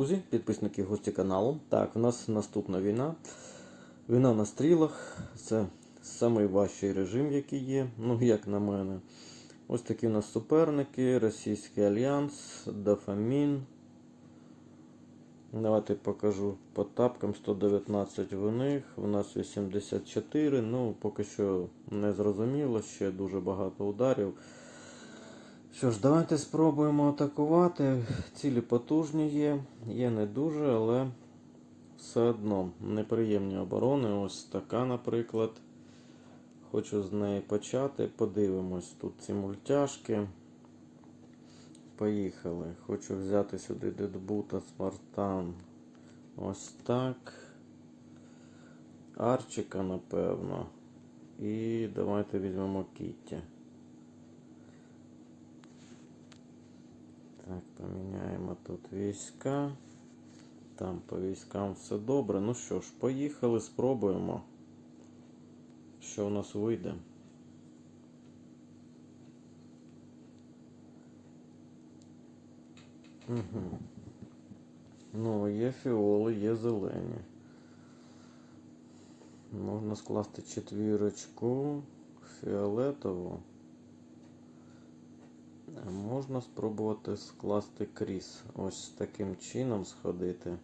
друзі, підписники гості каналу. Так, в нас наступна війна. Війна на стрілах. Це найважчий режим, який є, ну як на мене. Ось такі у нас суперники: Російський Альянс, Дофамін. Давайте покажу по тапкам 119 в них, у нас 84. Ну, поки що не зрозуміло, ще дуже багато ударів. Що ж, давайте спробуємо атакувати. Цілі потужні є, є не дуже, але все одно неприємні оборони. Ось така, наприклад. Хочу з неї почати. Подивимось тут ці мультяшки. Поїхали. Хочу взяти сюди Дедбута Смартан. Ось так. Арчика, напевно. І давайте візьмемо Кітті. Так, поміняємо тут війська. Там по військам все добре. Ну що ж, поїхали, спробуємо. Що у нас вийде. Угу. Ну, є фіоли, є зелені. Можна скласти четвірочку фіолетову. Можна спробувати скласти кріс. Ось таким чином сходити.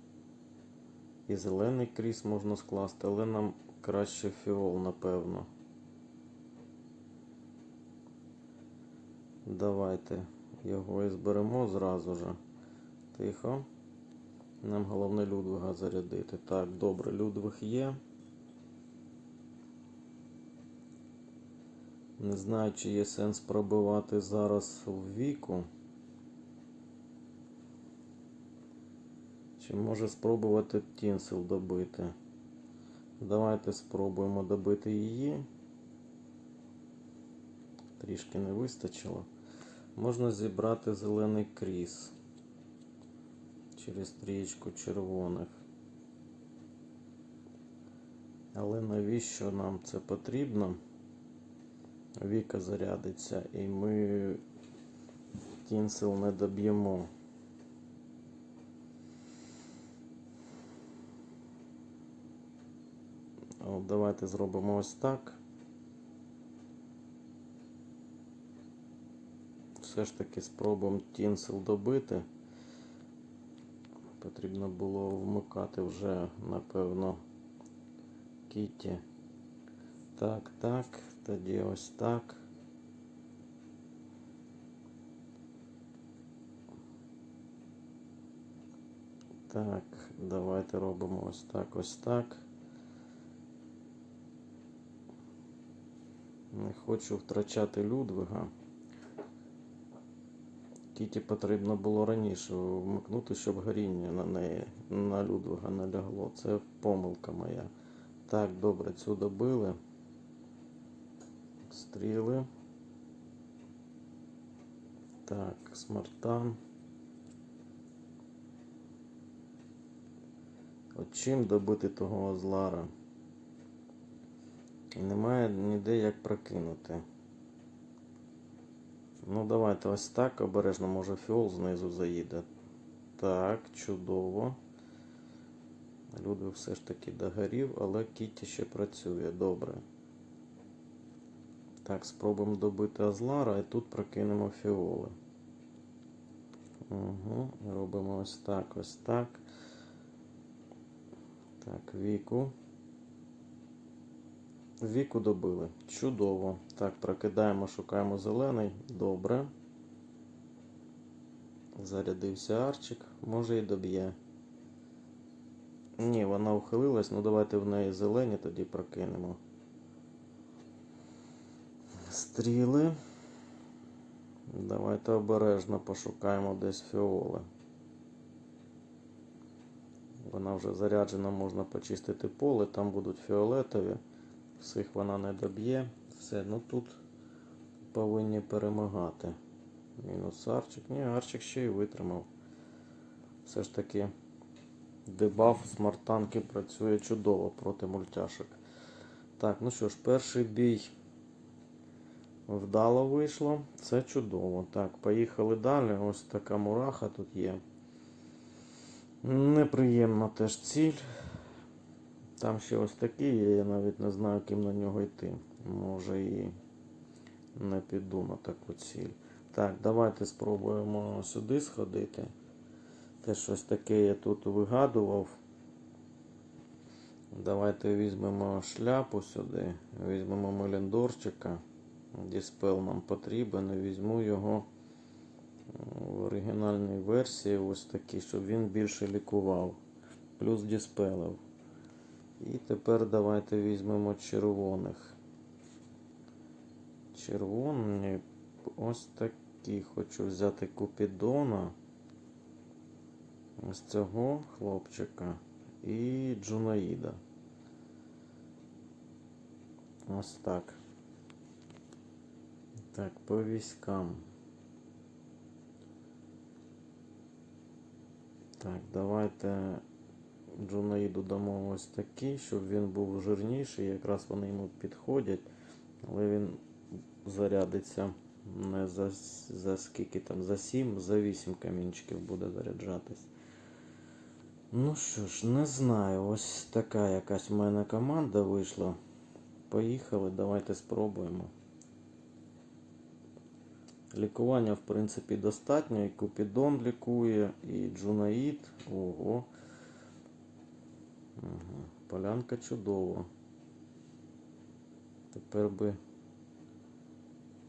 І зелений кріс можна скласти, але нам краще фіол, напевно. Давайте його і зберемо зразу же. Тихо. Нам головне Людвига зарядити. Так, добре, Людвиг є. Не знаю, чи є сенс пробивати зараз в віку. Чи може спробувати Тінсел добити? Давайте спробуємо добити її. Трішки не вистачило. Можна зібрати зелений кріс через трієчку червоних. Але навіщо нам це потрібно? Віка зарядиться і ми тінсел не доб'ємо. Давайте зробимо ось так. Все ж таки спробуємо тінсел добити. Потрібно було вмикати вже, напевно, кіті. Так, так, тоді ось так. Так, давайте робимо ось так, ось так. Не хочу втрачати Людвига. Кіті потрібно було раніше вмикнути, щоб горіння на неї, на Людвига не лягло. Це помилка моя. Так, добре, цю добили. Стріли. Так, смартан. От чим добити того Озлара? І немає ніде як прокинути. Ну, давайте ось так обережно, може фіол знизу заїде. Так, чудово. Людвиг все ж таки догорів, але Кітті ще працює. Добре. Так, спробуємо добити Азлара і тут прокинемо фіоли. Угу, Робимо ось так, ось так. Так, віку. Віку добили. Чудово. Так, прокидаємо, шукаємо зелений. Добре. Зарядився арчик. Може і доб'є. Ні, вона ухилилась, ну давайте в неї зелені тоді прокинемо. Стріли. Давайте обережно пошукаємо десь фіоли. Вона вже заряджена, можна почистити поле, там будуть фіолетові. Всіх вона не доб'є. Все, ну тут повинні перемагати. Мінус арчик. Ні, арчик ще й витримав. Все ж таки дебаф смартанки працює чудово проти мультяшок. Так, ну що ж, перший бій вдало вийшло. Це чудово. Так, поїхали далі. Ось така мураха тут є. Неприємна теж ціль. Там ще ось такі, є, я навіть не знаю, ким на нього йти. Може і не піду на таку ціль. Так, давайте спробуємо сюди сходити. Те щось таке я тут вигадував. Давайте візьмемо шляпу сюди, візьмемо Меліндорчика. Діспел нам потрібен. Візьму його в оригінальній версії ось такий, щоб він більше лікував. Плюс діспелив. І тепер давайте візьмемо червоних. Червоні ось такі. Хочу взяти Купідона. Ось цього хлопчика. І Джунаїда. Ось так. Так, по військам. Так, давайте Джунаїду дамо ось такий, щоб він був жирніший, якраз вони йому підходять, але він зарядиться не за, за скільки там, за 7, за 8 камінчиків буде заряджатись. Ну що ж, не знаю, ось така якась в мене команда вийшла. Поїхали, давайте спробуємо. Лікування, в принципі, достатньо. І Купідон лікує, і Джунаїд. Ого. Полянка чудова. Тепер би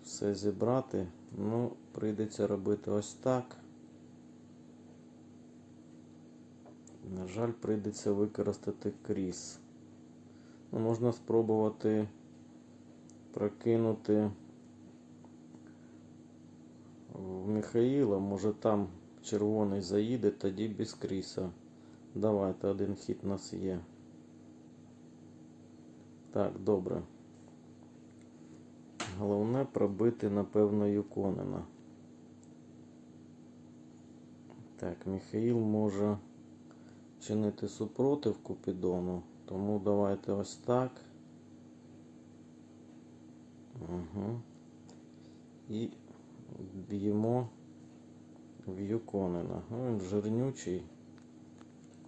все зібрати. Ну, прийдеться робити ось так. На жаль, прийдеться використати кріс. Ну, можна спробувати прокинути в Михаїла, може там червоний заїде, тоді без кріса. Давайте один хід у нас є. Так, добре. Головне пробити, напевно, Юконена. Так, Михаїл може чинити супротив Купідону, тому давайте ось так. Угу. І б'ємо в Юконена. Ну, він жирнючий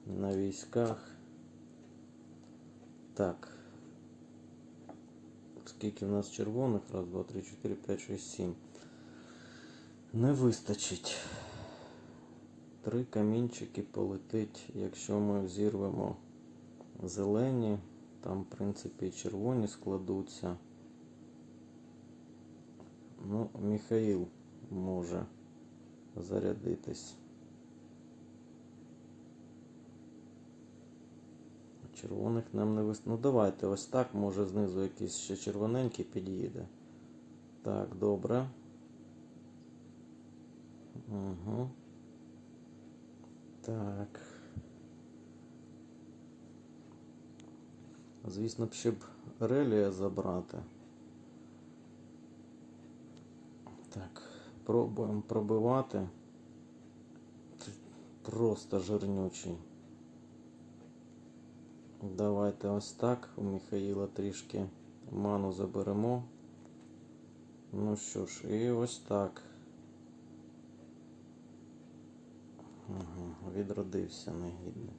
на військах. Так. Скільки в нас червоних? Раз, два, три, чотири, п'ять, шість, сім. Не вистачить. Три камінчики полетить, якщо ми зірвемо зелені, там, в принципі, червоні складуться. Ну, Михаїл може зарядитись. Червоних нам не вистачить. Ну давайте ось так, може знизу якийсь ще червоненький під'їде. Так, добре. Угу. Так. Звісно, б ще релія забрати. Так, пробуємо пробивати. Просто жирнючий. Давайте ось так. У Михаїла трішки ману заберемо. Ну що ж, і ось так. Ага, відродився негідник.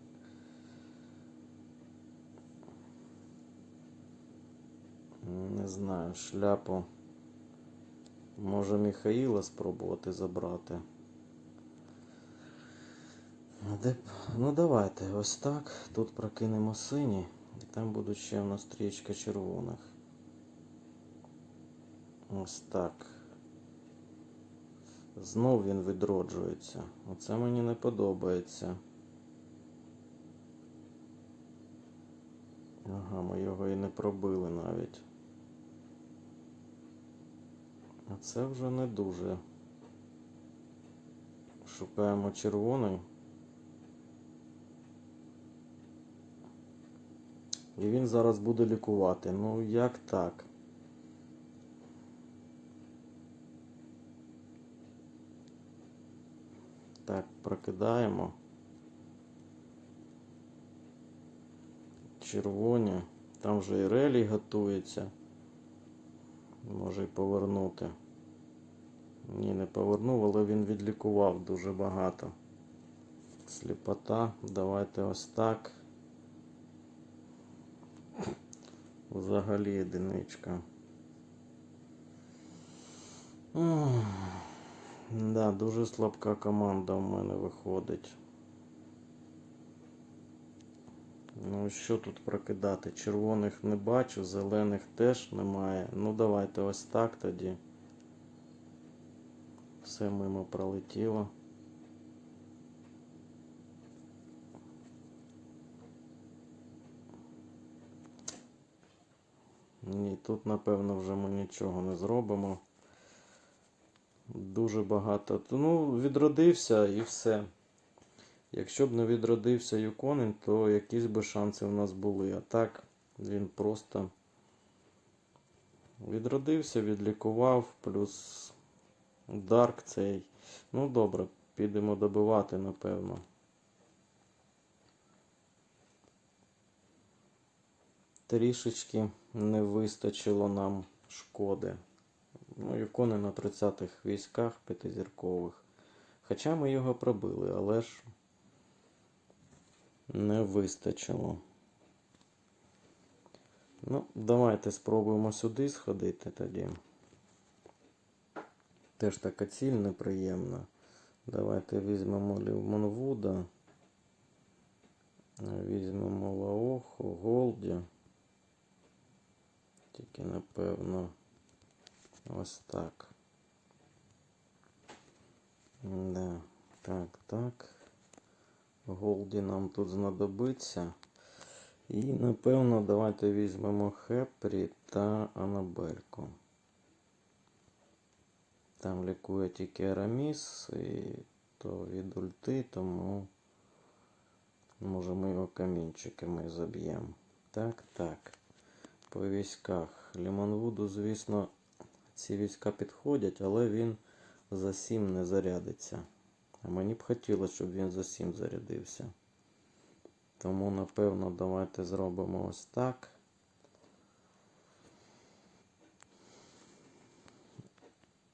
Не знаю, шляпу. Може Михаїла спробувати забрати. Де... Ну давайте ось так. Тут прокинемо сині. І там будуть ще у нас стрічка червоних. Ось так. Знов він відроджується. Оце мені не подобається. Ага, ми його і не пробили навіть. А це вже не дуже. Шукаємо червоний. І він зараз буде лікувати. Ну як так? Так, прокидаємо. Червоні. Там вже і релі готується. Може й повернути. Ні, не повернув, але він відлікував дуже багато. Сліпота. Давайте ось так. Взагалі одиничка. Ох, Да, дуже слабка команда в мене виходить. Ну, що тут прокидати? Червоних не бачу, зелених теж немає. Ну, давайте ось так тоді. Все мимо пролетіло. Ні, тут, напевно, вже ми нічого не зробимо. Дуже багато. Ну, відродився і все. Якщо б не відродився Юконен, то якісь би шанси в нас були. А так він просто відродився, відлікував, плюс Дарк цей. Ну добре, підемо добивати, напевно. Трішечки не вистачило нам шкоди. Ну, Юкони на 30-х військах п'ятизіркових. Хоча ми його пробили, але ж не вистачило. Ну, давайте спробуємо сюди сходити тоді. Теж така ціль неприємна. Давайте візьмемо Лівмонвуда. Візьмемо Лаоху, Голді. Тільки напевно ось так. Да. Так, так. Голді нам тут знадобиться. І напевно давайте візьмемо Хепрі та Анабельку. Там лікує тільки Араміс, і то від ульти, тому може ми його камінчиками заб'ємо. Так, так. По військах. Лімонвуду, звісно, ці війська підходять, але він за 7 не зарядиться. А мені б хотілося, щоб він за 7 зарядився. Тому, напевно, давайте зробимо ось так.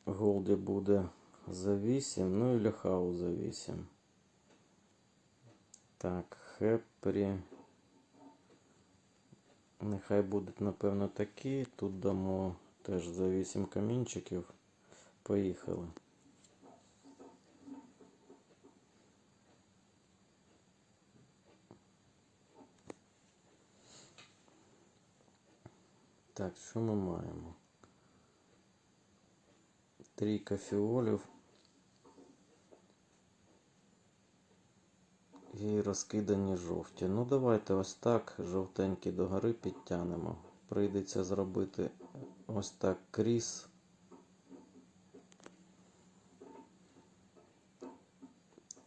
Голді буде за 8, ну і Ляхау за 8. Так, Хепрі. Нехай будуть, напевно, такі. Тут дамо теж за 8 камінчиків. Поїхали. Так, що ми маємо? Трійка фіолів. І розкидані жовті. Ну, давайте ось так жовтенькі догори підтягнемо. Прийдеться зробити ось так кріс.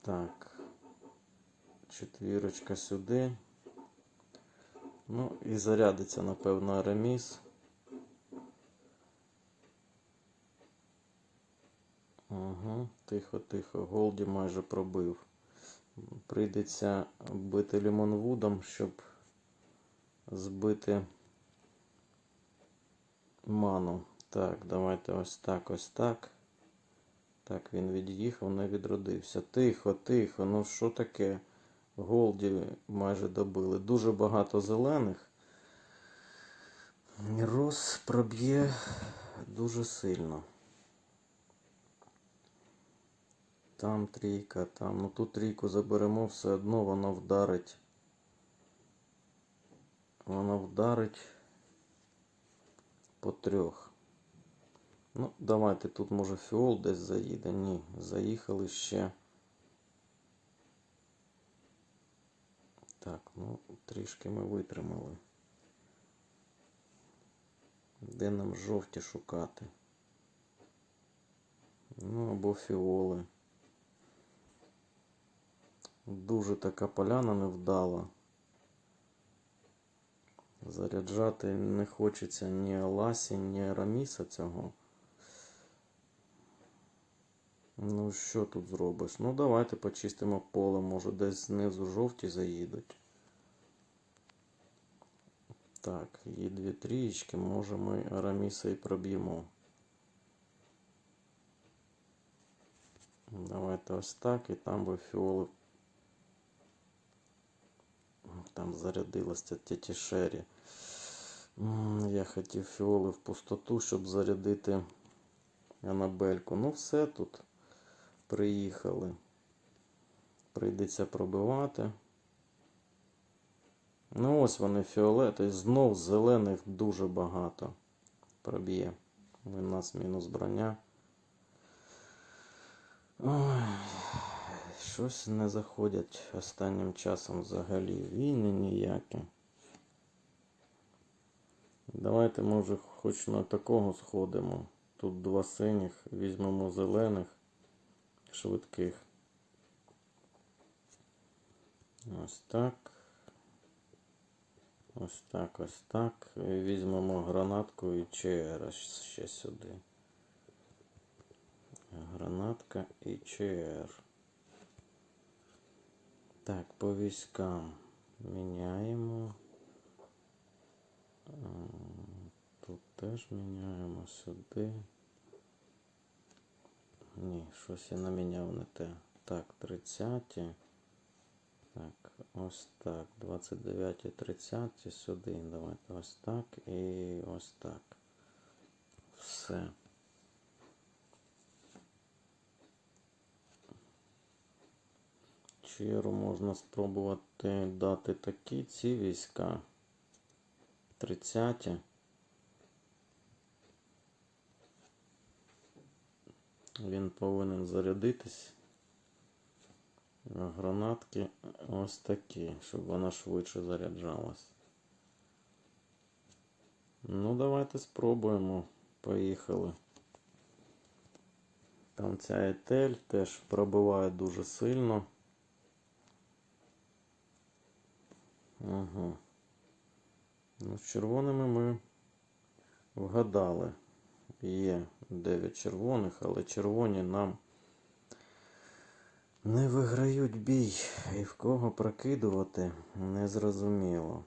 Так. Четвірочка сюди. Ну і зарядиться, напевно, Араміс. Угу, тихо, тихо. Голді майже пробив. Прийдеться бити лімонвудом, щоб збити ману. Так, давайте ось так, ось так. Так, він від'їхав, не відродився. Тихо, тихо. Ну що таке? Голді майже добили. Дуже багато зелених. Рос проб'є дуже сильно. Там трійка, там. Ну тут трійку заберемо, все одно воно вдарить. Воно вдарить по трьох. Ну, давайте тут може фіол десь заїде. Ні, заїхали ще. Так, ну, трішки ми витримали. Де нам жовті шукати? Ну, або фіоли. Дуже така поляна невдала. Заряджати не хочеться ні Аласі, ні Араміса цього. Ну, що тут зробиш? Ну, давайте почистимо поле, може десь знизу жовті заїдуть. Так, є дві трієчки, може ми Араміса і проб'ємо. Давайте ось так, і там би фіоли там зарядилася тіті Шері. Я хотів фіоли в пустоту, щоб зарядити Анабельку. Ну, все тут. Приїхали. Прийдеться пробивати. Ну, ось вони фіолети. Знов зелених дуже багато. Проб'є. У нас мінус броня. Ой, щось не заходять останнім часом взагалі. Війни ніякі. Давайте, може, хоч на такого сходимо. Тут два синіх, візьмемо зелених, швидких. Ось так. Ось так, ось так. Візьмемо гранатку і ЧР ще сюди. Гранатка і ЧР. Так, по військам міняємо. Тут теж міняємо сюди. Ні, щось я наміняв не те. Так, 30. Так, ось так. 29 і 30 сюди. Давайте ось так і ось так. Все. Черу можна спробувати дати такі ці війська. 30. Він повинен зарядитись. А Гранатки ось такі, щоб вона швидше заряджалась. Ну, давайте спробуємо. Поїхали. Там ця етель теж пробиває дуже сильно. Ага. Ну, з червоними ми вгадали. Є 9 червоних, але червоні нам не виграють бій. І в кого прокидувати незрозуміло.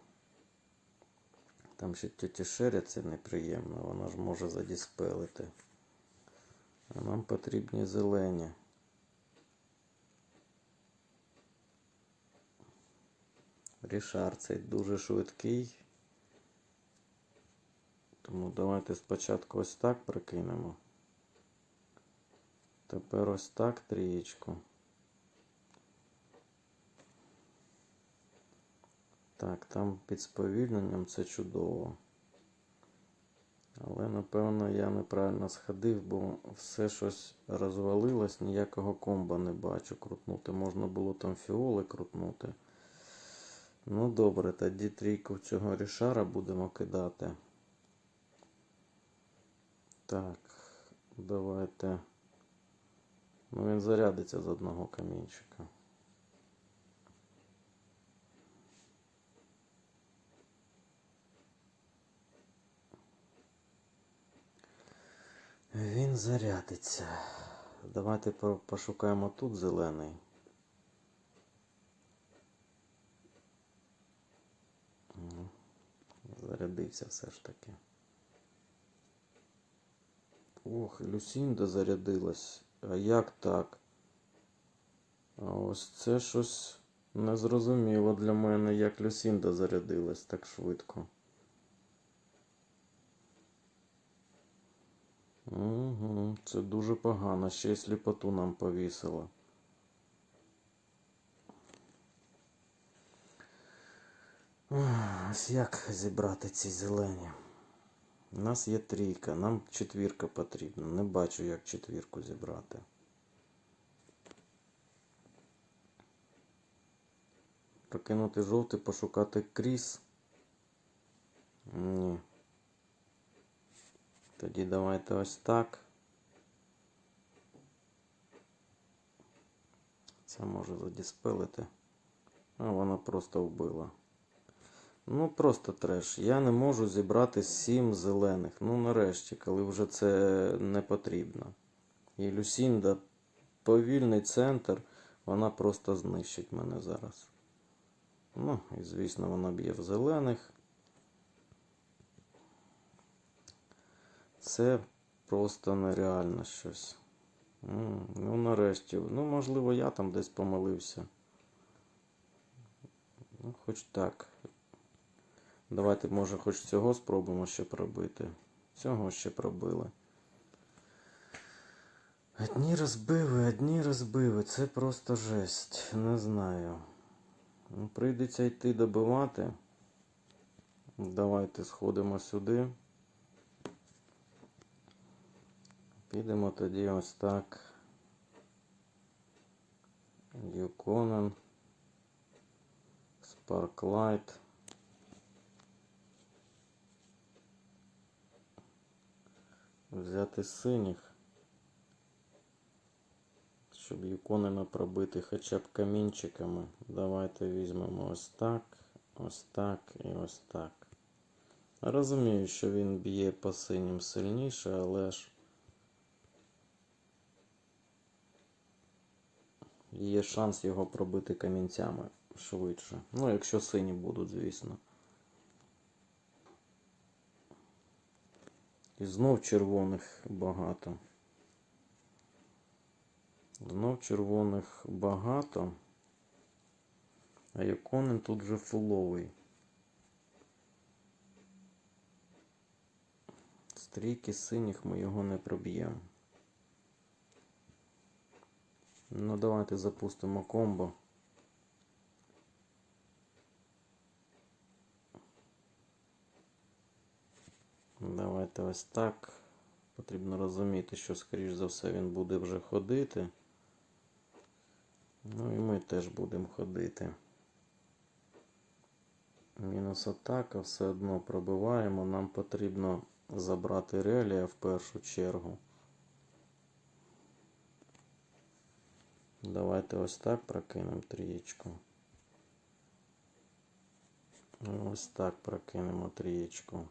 Там ще тьоті Шеря це неприємно, вона ж може задіспелити. А нам потрібні зелені. Рішар цей дуже швидкий. Тому давайте спочатку ось так прикинемо. Тепер ось так трієчку. Так, там під сповільненням це чудово. Але напевно я неправильно сходив, бо все щось розвалилось, ніякого комба не бачу. Крутнути. Можна було там фіоли крутнути. Ну добре, тоді трійку цього рішара будемо кидати. Так, давайте. Ну він зарядиться з одного камінчика. Він зарядиться. Давайте пошукаємо тут зелений. Зарядився все ж таки. Ох, Люсінда зарядилась. А як так? А ось це щось незрозуміло для мене, як Люсінда зарядилась так швидко. Угу, це дуже погано. Ще й сліпоту нам повісила. Ось як зібрати ці зелені? У нас є трійка, нам четвірка потрібна. Не бачу, як четвірку зібрати. Прокинути жовтий, пошукати кріс. Ні. Тоді давайте ось так. Це може задіспелити. А вона просто вбила. Ну, просто треш. Я не можу зібрати сім зелених. Ну, нарешті, коли вже це не потрібно. І Люсінда, повільний центр, вона просто знищить мене зараз. Ну, і звісно, вона б'є в зелених. Це просто нереально щось. Ну, нарешті. Ну, можливо, я там десь помилився. Ну, хоч так. Давайте, може, хоч цього спробуємо ще пробити. Цього ще пробили. Одні розбиви, одні розбиви. Це просто жесть. Не знаю. Ну, Прийдеться йти добивати. Давайте сходимо сюди. Підемо тоді ось так. Юконен. Sparklight. Взяти синіх. Щоб Юконена пробити хоча б камінчиками. Давайте візьмемо ось так, ось так і ось так. Розумію, що він б'є по синім сильніше, але ж є шанс його пробити камінцями швидше. Ну, якщо сині будуть, звісно. І знов червоних багато. Знов червоних багато. А Юконен тут вже фуловий. Стрійки синіх ми його не проб'ємо. Ну, давайте запустимо комбо. Давайте ось так. Потрібно розуміти, що, скоріш за все, він буде вже ходити. Ну і ми теж будемо ходити. Мінус атака, все одно пробиваємо. Нам потрібно забрати релія в першу чергу. Давайте ось так прокинемо трієчку. Ось так прокинемо трієчку.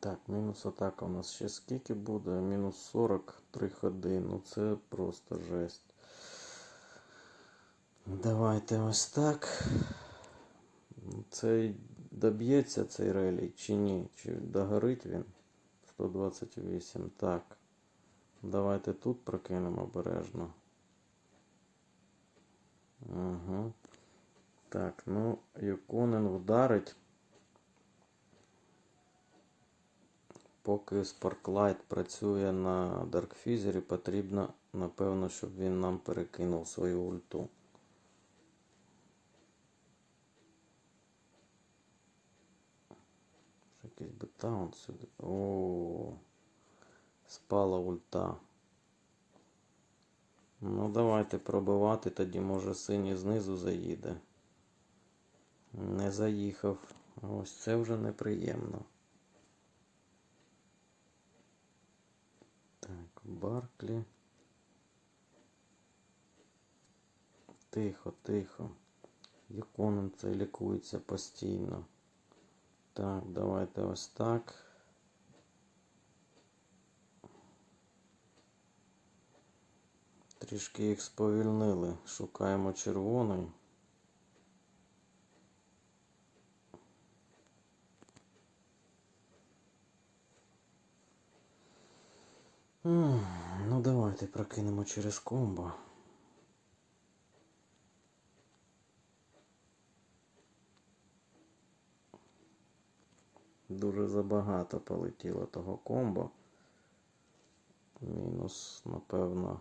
Так, мінус атака у нас ще скільки буде? Мінус 43 ходи. Ну це просто жесть. Давайте ось так. Цей доб'ється цей релій чи ні? Чи догорить він? 128. Так. Давайте тут прокинемо обережно. Угу. Так, ну, Юконен вдарить. Поки Sparklight працює на Darkfeather, потрібно, напевно, щоб він нам перекинув свою ульту. Якийсь бетаун сюди. О, спала ульта. Ну, давайте пробивати, тоді може синій знизу заїде. Не заїхав. Ось це вже неприємно. Так, Барклі. Тихо, тихо. Юконен це лікується постійно. Так, давайте ось так. Трішки їх сповільнили. Шукаємо червоний. Ну, давайте прокинемо через комбо. Дуже забагато полетіло того комбо. Мінус, напевно.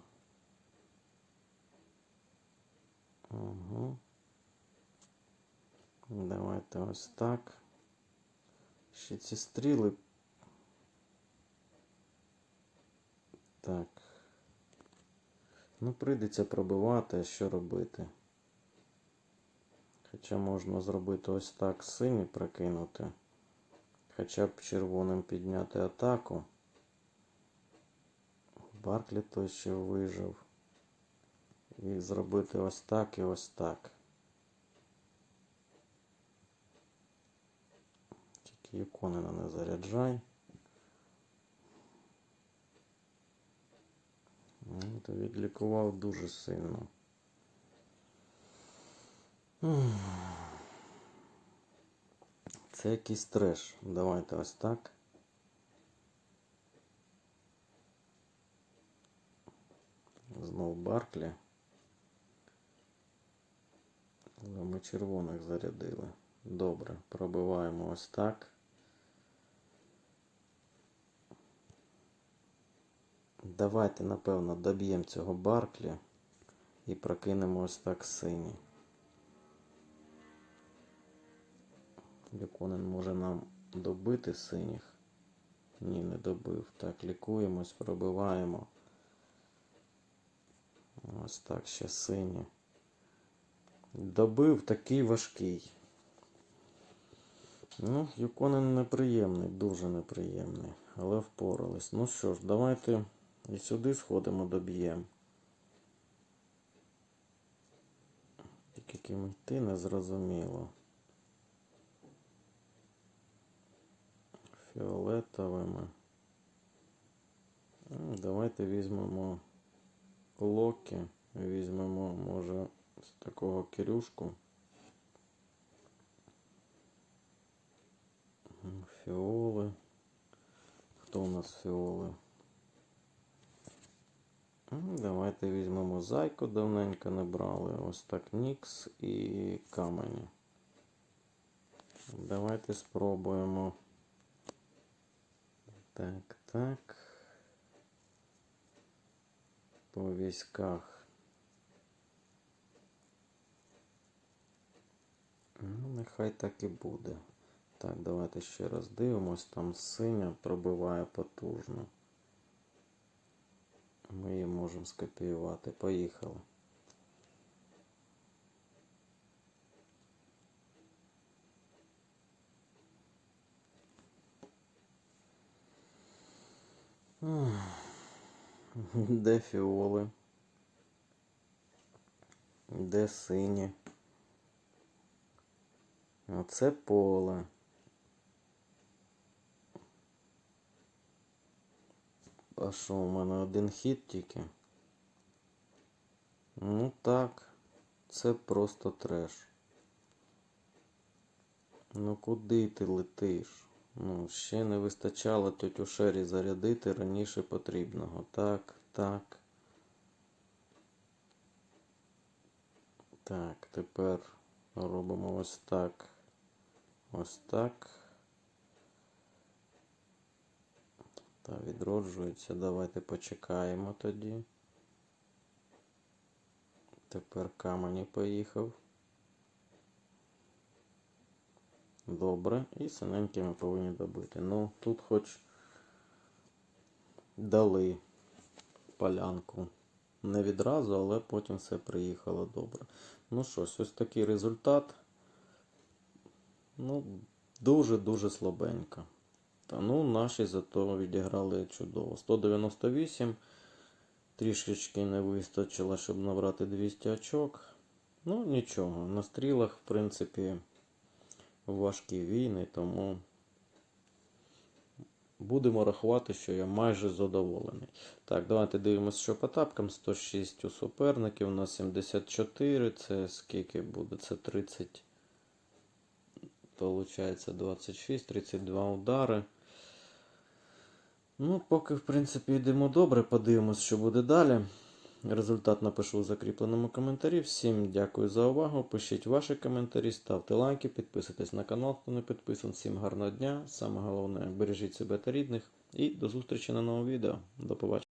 Угу. Давайте ось так. Ще ці стріли. Так. Ну, прийдеться пробивати, а що робити. Хоча можна зробити ось так сині прокинути. Хоча б червоним підняти атаку. Барклі той ще вижив. І зробити ось так і ось так. Тільки Юконена не заряджай. Ну, То відлікував дуже сильно. Це якийсь треш. Давайте ось так. Знов Барклі. Але ми червоних зарядили. Добре, пробиваємо ось так. Давайте, напевно, доб'ємо цього Барклі і прокинемо ось так синій. Ліконен може нам добити синіх. Ні, не добив. Так, лікуємось, пробиваємо. Ось так ще сині. Добив такий важкий. Ну, Юконен неприємний, дуже неприємний. Але впорались. Ну що ж, давайте і сюди сходимо, доб'ємо. Тільки ким йти не зрозуміло. Фіолетовими. Давайте візьмемо Локі. Візьмемо, може, з такого Кирюшку. Фіоли. Хто у нас фіоли? Давайте візьмемо зайку, давненько не брали. Ось так Нікс і камені. Давайте спробуємо. Так, так. По військах. Ну, нехай так і буде. Так, давайте ще раз дивимось. Там синя пробиває потужно. Ми її можемо скопіювати. Поїхали. Де фіоли? Де сині? Оце поле. А що, у мене один хід тільки? Ну так, це просто треш. Ну куди ти летиш? Ну, ще не вистачало тетю Шері зарядити раніше потрібного. Так, так. Так, тепер робимо ось так. Ось так. Та відроджується. Давайте почекаємо тоді. Тепер камені поїхав. Добре. І синенькі ми повинні добити. Ну, тут хоч дали полянку. Не відразу, але потім все приїхало добре. Ну що ж, ось такий результат. Ну, дуже-дуже слабенько. Та ну, наші зато відіграли чудово. 198. Трішечки не вистачило, щоб набрати 200 очок. Ну, нічого. На стрілах, в принципі, важкі війни, тому будемо рахувати, що я майже задоволений. Так, давайте дивимося, що по тапкам. 106 у суперників, у нас 74. Це скільки буде? Це 30. Получається 26, 32 удари. Ну, поки, в принципі, йдемо добре. Подивимось, що буде далі. Результат напишу у закріпленому коментарі. Всім дякую за увагу. Пишіть ваші коментарі, ставте лайки, підписуйтесь на канал, хто не підписаний. Всім гарного дня. Саме головне, бережіть себе та рідних. І до зустрічі на новому відео. До побачення.